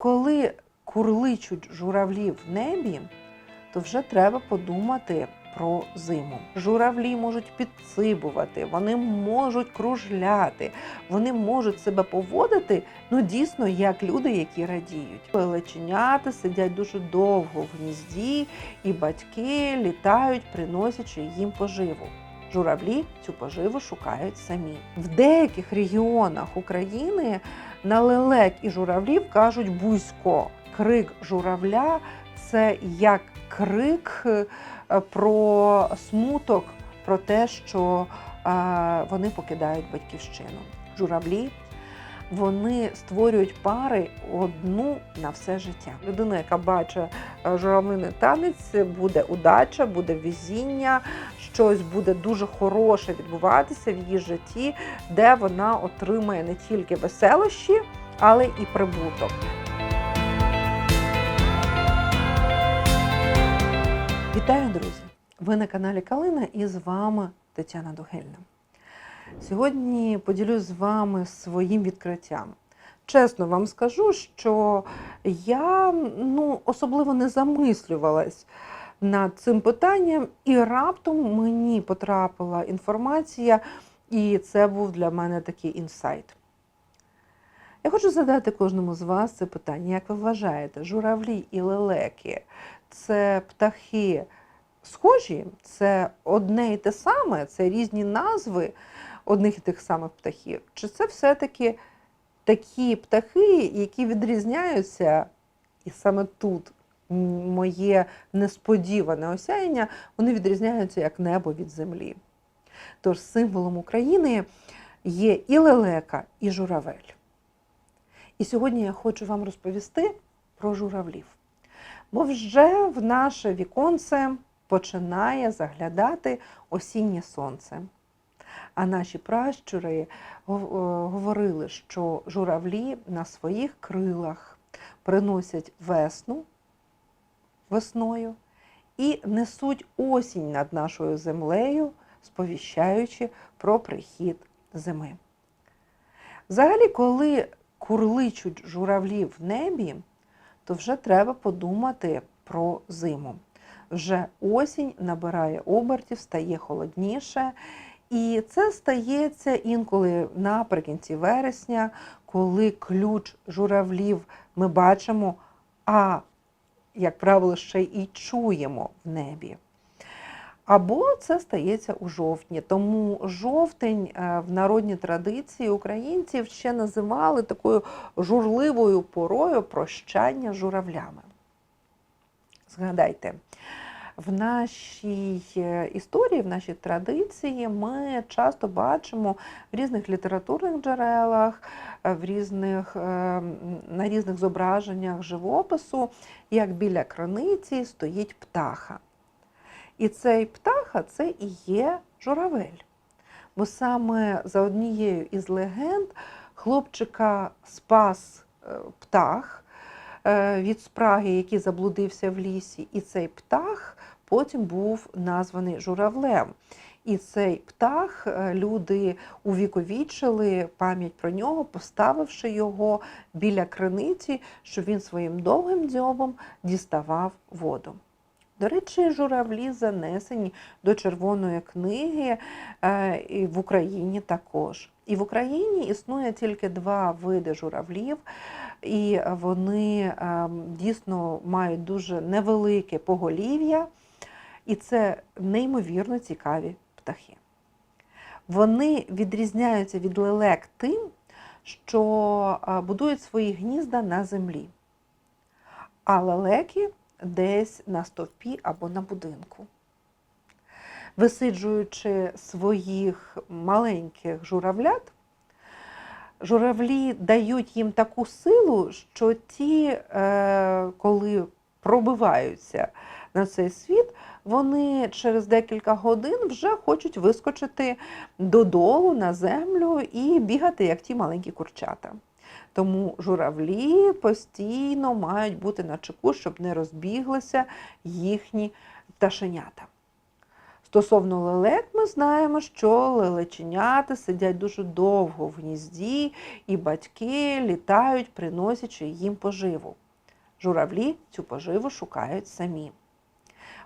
Коли курличуть журавлі в небі, то вже треба подумати про зиму. Журавлі можуть підцибувати, вони можуть кружляти, вони можуть себе поводити ну дійсно як люди, які радіють. Лелеченята сидять дуже довго в гнізді, і батьки літають, приносячи їм поживу. Журавлі цю поживу шукають самі. В деяких регіонах України на лелек і журавлів кажуть бузько. Крик журавля це як крик е, про смуток, про те, що е, вони покидають батьківщину. Журавлі вони створюють пари одну на все життя. Людина, яка бачить е, журавлиний танець, буде удача, буде везіння, щось буде дуже хороше відбуватися в її житті, де вона отримає не тільки веселощі, але і прибуток. Вітаю, друзі! Ви на каналі Калина і з вами Тетяна Дугельна. Сьогодні поділюсь з вами своїм відкриттям. Чесно вам скажу, що я ну, особливо не замислювалась над цим питанням, і раптом мені потрапила інформація, і це був для мене такий інсайт. Я хочу задати кожному з вас це питання. Як ви вважаєте, журавлі і лелеки це птахи схожі, це одне і те саме, це різні назви одних і тих самих птахів? Чи це все-таки такі птахи, які відрізняються, і саме тут моє несподіване осяяння, вони відрізняються як небо від землі. Тож символом України є і лелека, і журавель. І сьогодні я хочу вам розповісти про журавлів. Бо вже в наше віконце починає заглядати осіннє сонце. А наші пращури е, говорили, що журавлі на своїх крилах приносять весну весною і несуть осінь над нашою землею, сповіщаючи про прихід зими. Взагалі, коли курличуть журавлі в небі, то вже треба подумати про зиму. Вже осінь набирає обертів, стає холодніше. І це стається інколи наприкінці вересня, коли ключ журавлів ми бачимо, а, як правило, ще й чуємо в небі. Або це стається у жовтні. Тому жовтень е, в народній традиції українців ще називали такою журливою порою прощання журавлями. Згадайте, в нашій е, історії, в нашій традиції ми часто бачимо в різних літературних джерелах, е, в різних, е, на різних зображеннях живопису, як біля краниці стоїть птаха. І цей птаха це і є журавель. Бо саме за однією із легенд хлопчика спас птах від спраги, який заблудився в лісі, і цей птах потім був названий журавлем. І цей птах е, люди увіковічили пам'ять про нього, поставивши його біля криниці, щоб він своїм довгим дзьобом діставав воду. До речі, журавлі занесені до Червоної книги е, в Україні також. І в Україні існує тільки два види журавлів, і вони е, дійсно мають дуже невелике поголів'я, і це неймовірно цікаві птахи. Вони відрізняються від лелек тим, що будують свої гнізда на землі. А лелеки десь на стовпі або на будинку. Висиджуючи своїх маленьких журавлят, журавлі дають їм таку силу, що ті, е, коли пробиваються на цей світ, вони через декілька годин вже хочуть вискочити додолу на землю і бігати, як ті маленькі курчата. Тому журавлі постійно мають бути на чеку, щоб не розбіглися їхні пташенята. Стосовно лелек, ми знаємо, що лелеченята сидять дуже довго в гнізді, і батьки літають, приносячи їм поживу. Журавлі цю поживу шукають самі.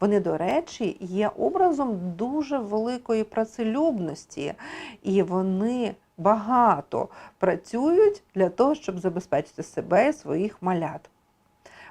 Вони, до речі, є образом дуже великої працелюбності, і вони багато працюють для того, щоб забезпечити себе і своїх малят.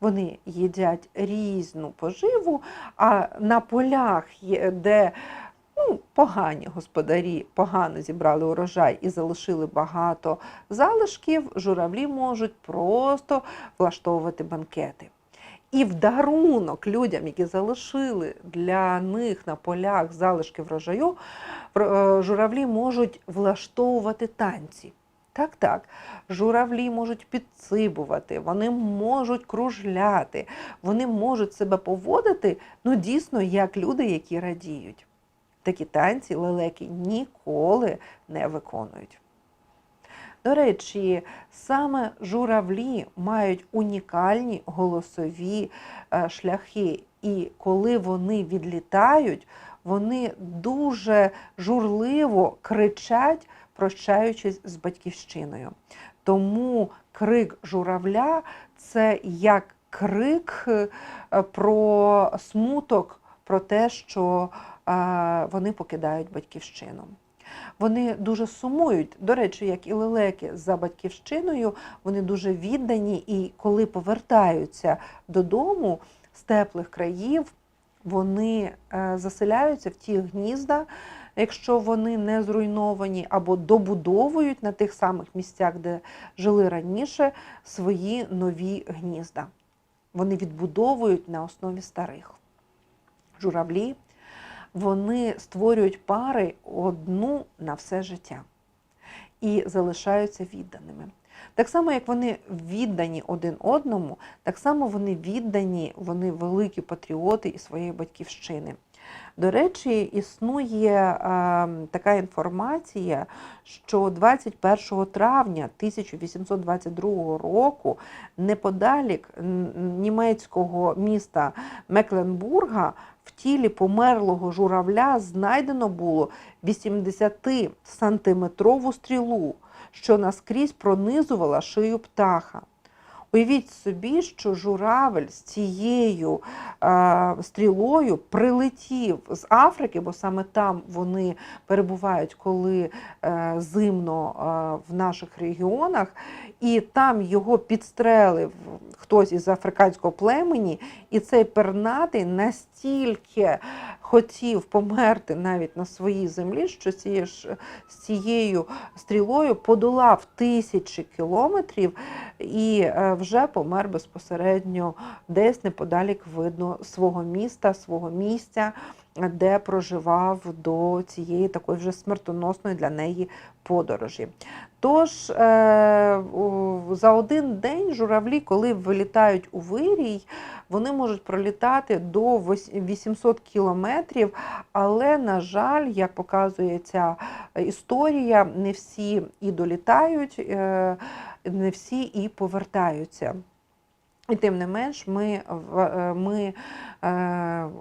Вони їдять різну поживу, а на полях, де ну, погані господарі погано зібрали урожай і залишили багато залишків, журавлі можуть просто влаштовувати банкети. І в дарунок людям, які залишили для них на полях залишки врожаю, е, журавлі можуть влаштовувати танці. Так, так, журавлі можуть підцибувати, вони можуть кружляти, вони можуть себе поводити ну, дійсно як люди, які радіють. Такі танці лелеки ніколи не виконують. До речі, саме журавлі мають унікальні голосові е, шляхи, і коли вони відлітають, вони дуже журливо кричать, прощаючись з батьківщиною. Тому крик журавля це як крик е, про смуток, про те, що е, вони покидають батьківщину. Вони дуже сумують. До речі, як і лелеки за батьківщиною, вони дуже віддані, і коли повертаються додому з теплих країв, вони е, заселяються в ті гнізда, якщо вони не зруйновані, або добудовують на тих самих місцях, де жили раніше, свої нові гнізда. Вони відбудовують на основі старих. Журавлі вони створюють пари одну на все життя і залишаються відданими. Так само, як вони віддані один одному, так само вони віддані, вони великі патріоти і своєї батьківщини. До речі, існує е, така інформація, що 21 травня 1822 року неподалік німецького міста Мекленбурга в тілі померлого журавля знайдено було 80-сантиметрову стрілу, що наскрізь пронизувала шию птаха. Уявіть собі, що журавель з цією е, стрілою прилетів з Африки, бо саме там вони перебувають, коли е, зимно е, в наших регіонах, і там його підстрелив хтось із африканського племені, і цей пернатий настільки хотів померти навіть на своїй землі, що цією з цією стрілою подолав тисячі кілометрів. І е, вже помер безпосередньо десь неподалік видно свого міста, свого місця, де проживав до цієї такої вже смертоносної для неї подорожі. Тож е, за один день журавлі, коли вилітають у вирій, вони можуть пролітати до 800 кілометрів, але, на жаль, як показує ця історія, не всі і долітають, е, не всі і повертаються. І тим не менш, ми, е, ми е,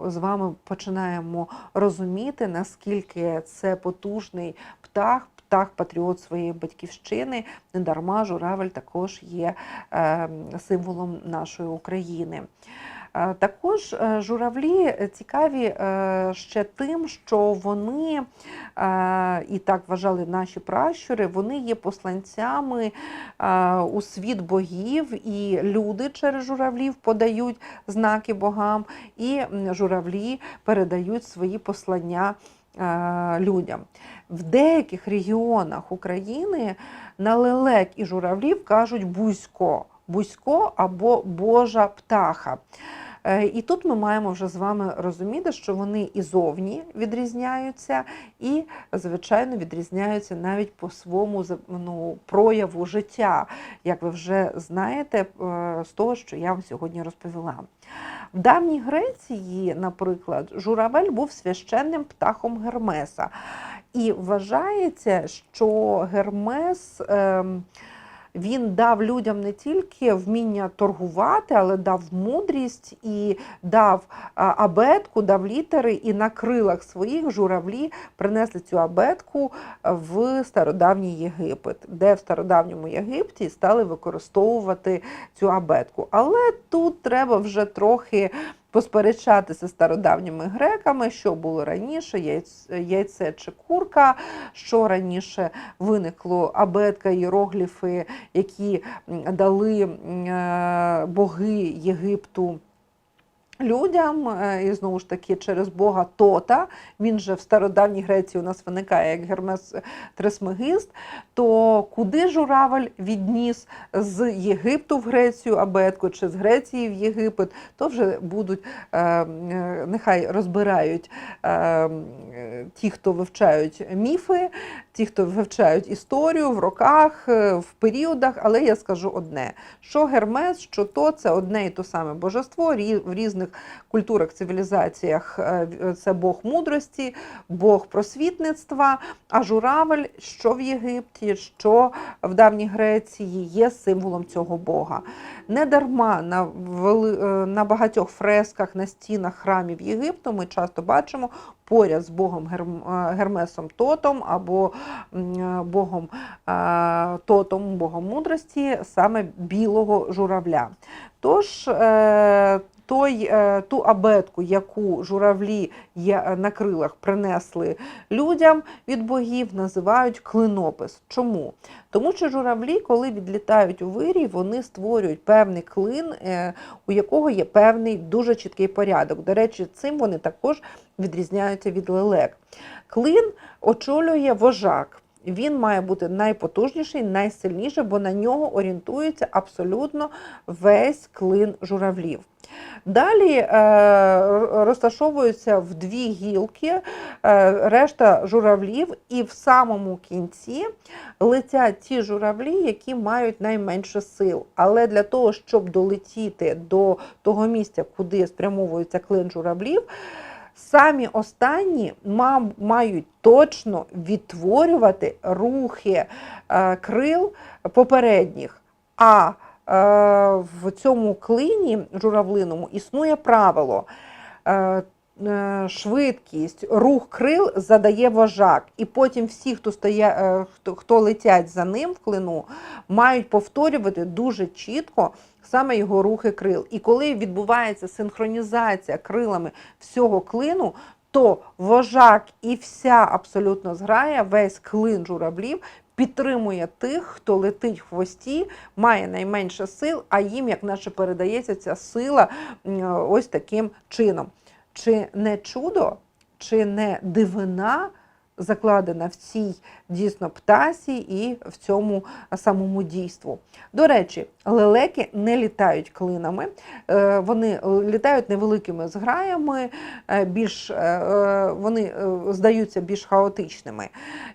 з вами починаємо розуміти, наскільки це потужний птах, птах патріот своєї батьківщини. Недарма журавель також є е, символом нашої України. Е, Також е, журавлі цікаві е, ще тим, що вони, і так вважали наші пращури, вони є посланцями у світ богів, і люди через журавлів подають знаки богам, і журавлі передають свої послання людям. В деяких регіонах України на лелек і журавлів кажуть бузько, бузько або Божа птаха. Е, І тут ми маємо вже з вами розуміти, що вони і зовні відрізняються, і, звичайно, відрізняються навіть по своєму ну, прояву життя, як ви вже знаєте е, з того, що я вам сьогодні розповіла. В давній Греції, наприклад, журавель був священним птахом Гермеса. І вважається, що Гермес ем, він дав людям не тільки вміння торгувати, але дав мудрість і дав абетку, дав літери, і на крилах своїх журавлі принесли цю абетку в стародавній Єгипет, де в стародавньому Єгипті стали використовувати цю абетку. Але тут треба вже трохи посперечатися стародавніми греками, що було раніше, яйце чи курка, що раніше виникло абетка, іерогліфи, які дали е, боги Єгипту. Людям, е, і знову ж таки, через Бога Тота, він же в стародавній Греції у нас виникає як Гермес Трисмегист, то куди журавель відніс з Єгипту в Грецію абетку чи з Греції в Єгипет, то вже будуть, е, е, нехай розбирають е, е, ті, хто вивчають міфи, ті, хто вивчають історію в роках, е, в періодах, але я скажу одне: що Гермес, що то це одне і то саме божество в різних культурах, цивілізаціях е, це Бог мудрості, Бог просвітництва, а журавель, що в Єгипті, що в давній Греції, є символом цього Бога. Не дарма на, е, на багатьох фресках на стінах храмів Єгипту ми часто бачимо поряд з Богом е, Гермесом Тотом або Богом Тотом, Богом мудрості, саме білого журавля. Тож той, е, ту абетку, яку журавлі е, на крилах принесли людям від богів, називають клинопис. Чому? Тому що журавлі, коли відлітають у вирій, вони створюють певний клин, е, у якого є певний дуже чіткий порядок. До речі, цим вони також відрізняються від лелек. Клин очолює вожак. Він має бути найпотужніший, найсильніший, бо на нього орієнтується абсолютно весь клин журавлів. Далі е, розташовуються в дві гілки е, решта журавлів, і в самому кінці летять ті журавлі, які мають найменше сил. Але для того, щоб долетіти до того місця, куди спрямовується клин журавлів, самі останні мають точно відтворювати рухи е, крил попередніх. А е, в цьому клині журавлиному існує правило. Е, Швидкість, рух крил задає вожак, і потім всі, хто стоя, хто, хто летять за ним в клину, мають повторювати дуже чітко саме його рухи крил. І коли відбувається синхронізація крилами всього клину, то вожак і вся абсолютно зграя, весь клин журавлів підтримує тих, хто летить в хвості, має найменше сил, а їм, як наче передається ця сила ось таким чином. Чи не чудо, чи не дивина закладена в цій дійсно птасі і в цьому самому дійству? До речі, лелеки не літають клинами, е, вони літають невеликими зграями, е, більш, е, е, вони е, здаються більш хаотичними.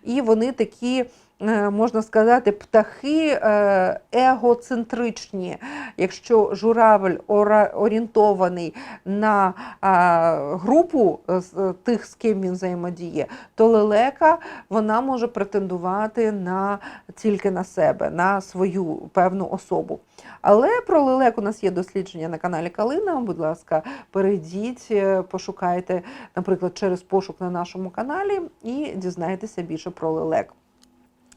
І вони такі. Е, Можна сказати, птахи е, егоцентричні. Якщо журавель орієнтований на групу е, тих, з ким він взаємодіє, то лелека вона може претендувати на тільки на себе, на свою певну особу. Але про лелек у нас є дослідження на каналі Калина. Будь ласка, перейдіть, пошукайте, наприклад, через пошук на нашому каналі і дізнайтеся більше про лелек.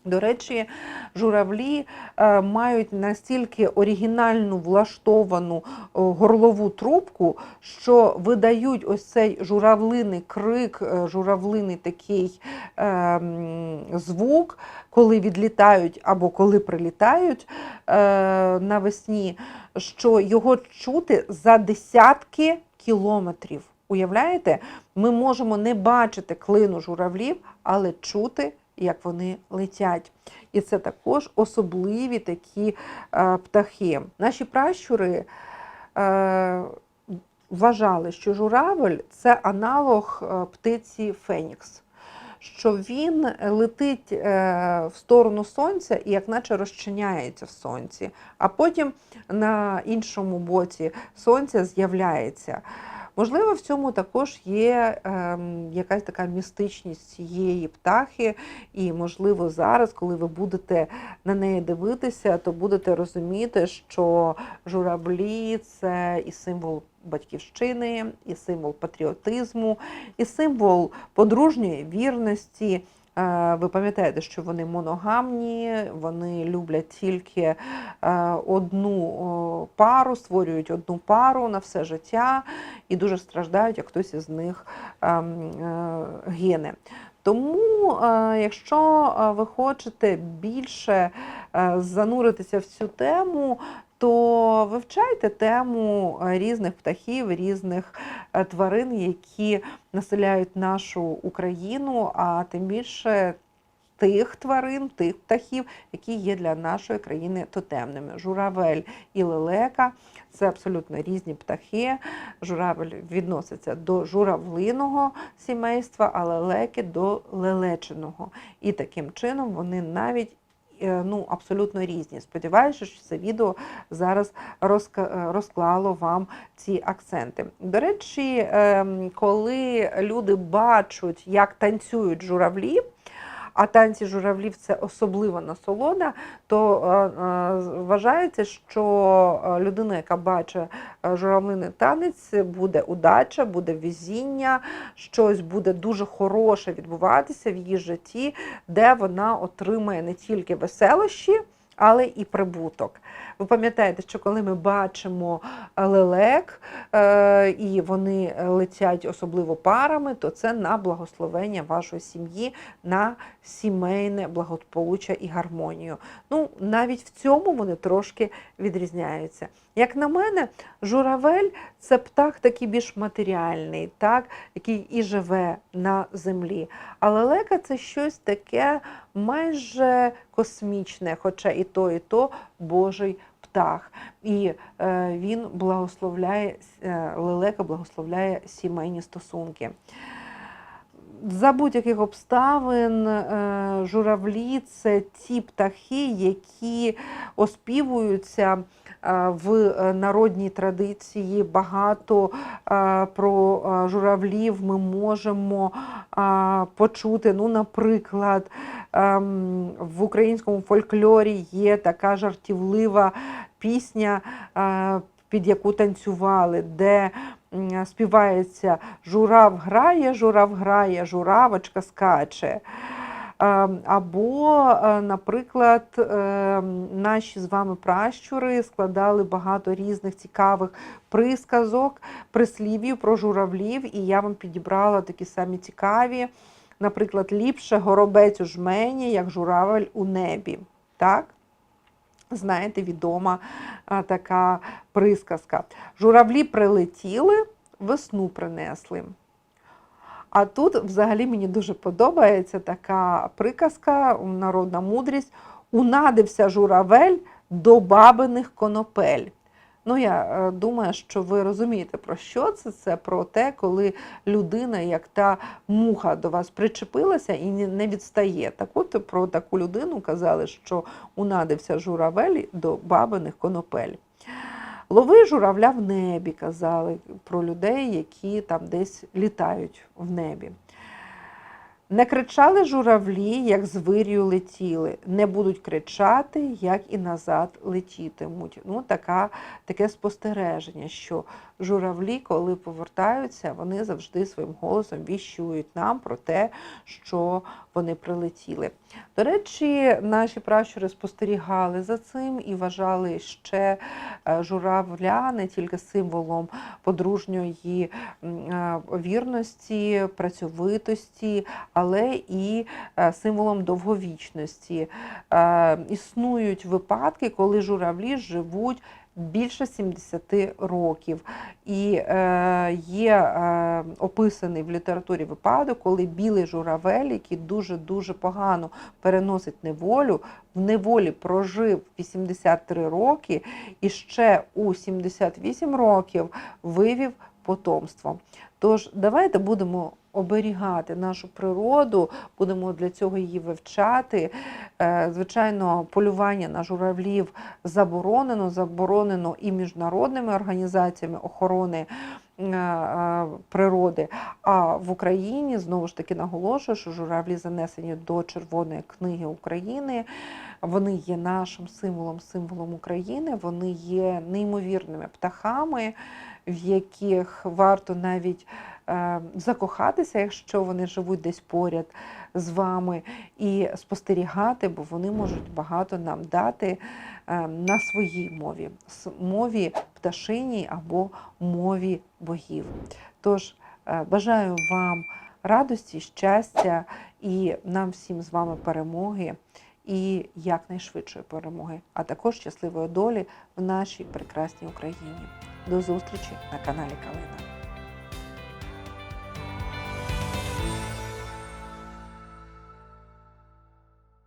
До речі, журавлі е, мають настільки оригінальну влаштовану е, горлову трубку, що видають ось цей журавлиний крик, е, журавлиний такий звук, коли відлітають або коли прилітають навесні, що його чути за десятки кілометрів. Уявляєте, ми можемо не бачити клину журавлів, але чути як вони летять. І це також особливі такі е, птахи. Наші пращури е, вважали, що журавель це аналог е, птиці Фенікс. Що він летить в сторону сонця і як наче розчиняється в сонці, а потім на іншому боці сонця з'являється. Можливо, в цьому також є ем, якась така містичність цієї птахи, і, можливо, зараз, коли ви будете на неї дивитися, то будете розуміти, що журавлі це і символ батьківщини, і символ патріотизму, і символ подружньої вірності. Е, Ви пам'ятаєте, що вони моногамні, вони люблять тільки е, одну пару, створюють одну пару на все життя і дуже страждають, як хтось із них ем, е, гине. Тому, якщо ви хочете більше зануритися в цю тему, то вивчайте тему е, різних птахів, різних е, тварин, які населяють нашу Україну, а тим більше тих тварин, тих птахів, які є для нашої країни тотемними. Журавель і лелека це абсолютно різні птахи. Журавель відноситься до журавлиного сімейства, а лелеки до лелечиного. І таким чином вони навіть ну, абсолютно різні. Сподіваюся, що це відео зараз е, розклало вам ці акценти. До речі, ем, коли люди бачать, як танцюють журавлі, а танці журавлів це особлива насолода, то е, е, вважається, що е, людина, яка бачить журавлиний танець, буде удача, буде везіння, щось буде дуже хороше відбуватися в її житті, де вона отримає не тільки веселощі. Але і прибуток. Ви пам'ятаєте, що коли ми бачимо лелек е, і вони летять особливо парами, то це на благословення вашої сім'ї, на сімейне благополуччя і гармонію. Ну, навіть в цьому вони трошки відрізняються. Як на мене, журавель це птах такий більш матеріальний, так, який і живе на землі. А лелека це щось таке майже космічне, хоча і то, і то Божий птах. І е, він благословляє, е, лелека благословляє сімейні стосунки. За будь-яких обставин е, журавлі це ті птахи, які оспівуються е, в е, народній традиції. Багато про журавлів ми можемо почути. Ну, наприклад, ем, в українському фольклорі є така жартівлива пісня, під яку танцювали, де співається Журав грає, журав грає, журавочка скаче. Або, е, наприклад, ем, наші з вами пращури складали багато різних цікавих присказок, прислів'їв про журавлів, і я вам підібрала такі самі цікаві. Наприклад, ліпше горобець у жмені, як журавель у небі. Так? Знаєте, відома така присказка. Журавлі прилетіли, весну принесли. А тут взагалі мені дуже подобається така приказка, народна мудрість. Унадився журавель до бабиних конопель. Ну, я е, думаю, що ви розумієте, про що це. Це про те, коли людина, як та муха до вас причепилася і не- не відстає. Так от про таку людину казали, що унадився журавель до бабиних конопель. Лови журавля в небі, казали про людей, які там десь літають в небі. Не кричали журавлі, як з летіли, не будуть кричати, як і назад летітимуть. Ну, така, таке спостереження, що журавлі, коли повертаються, вони завжди своїм голосом віщують нам про те, що вони прилетіли. До речі, наші пращури спостерігали за цим і вважали ще е, журавля не тільки символом подружньої е, вірності, працьовитості, але і е, символом довговічності. Е, Існують випадки, коли журавлі живуть більше 70 років. І е, є е, описаний в літературі випадок, коли білий журавель, який дуже-дуже погано переносить неволю, в неволі прожив 83 роки і ще у 78 років вивів потомство. Тож давайте будемо оберігати нашу природу, будемо для цього її вивчати. Е, Звичайно, полювання на журавлів заборонено, заборонено і міжнародними організаціями охорони е, е, природи. А в Україні знову ж таки наголошую, що журавлі занесені до Червоної книги України. Вони є нашим символом, символом України. Вони є неймовірними птахами, в яких варто навіть закохатися, якщо вони живуть десь поряд з вами, і спостерігати, бо вони можуть багато нам дати е, на своїй мові, мові пташиній або мові богів. Тож е, бажаю вам радості, щастя і нам всім з вами перемоги і якнайшвидшої перемоги, а також щасливої долі в нашій прекрасній Україні. До зустрічі на каналі Калина.